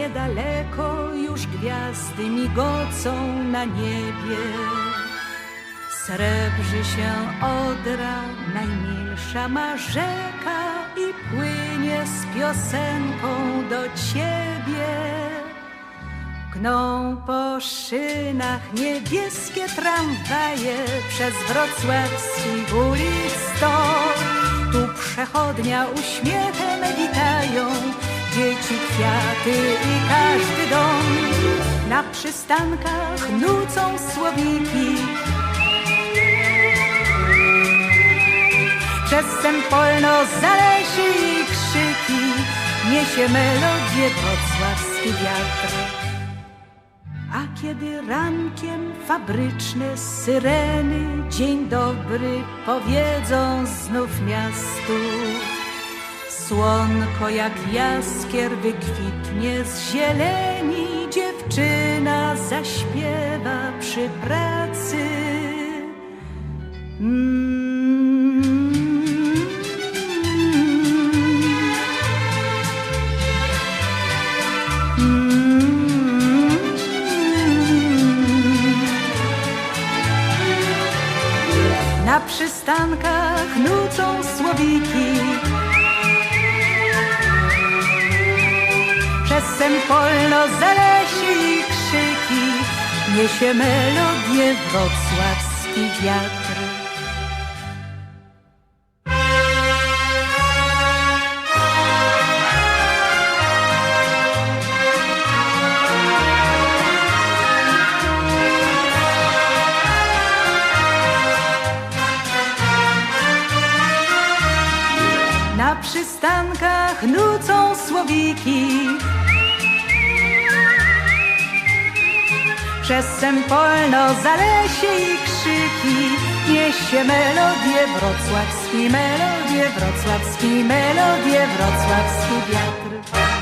niedaleko już gwiazdy migocą na niebie. Srebrzy się Odra, najmilsza ma rzeka i płynie z piosenką do ciebie. Gną po szynach niebieskie tramwaje przez wrocławski ulic. Tu przechodnia uśmiechem witają dzieci, kwiaty i każdy dom. Na przystankach nucą słowiki Przez Sempolno zależy i krzyki. Niesie melodię wrocławski wiatr. A kiedy rankiem fabryczne syreny Dzień dobry powiedzą znów miastu Słonko jak jaskier wykwitnie z zieleni. Dziewczyna zaśpiewa przy pracy. Na przystankach nucą słowiki Przez Sempolno zalesi i krzyki Niesie melodię wrocławski wiatr. Na przystankach nucą słowiki Przez Sempolno zalesie i krzyki. Niesie melodię wrocławski, melodię wrocławski, melodię wrocławski wiatr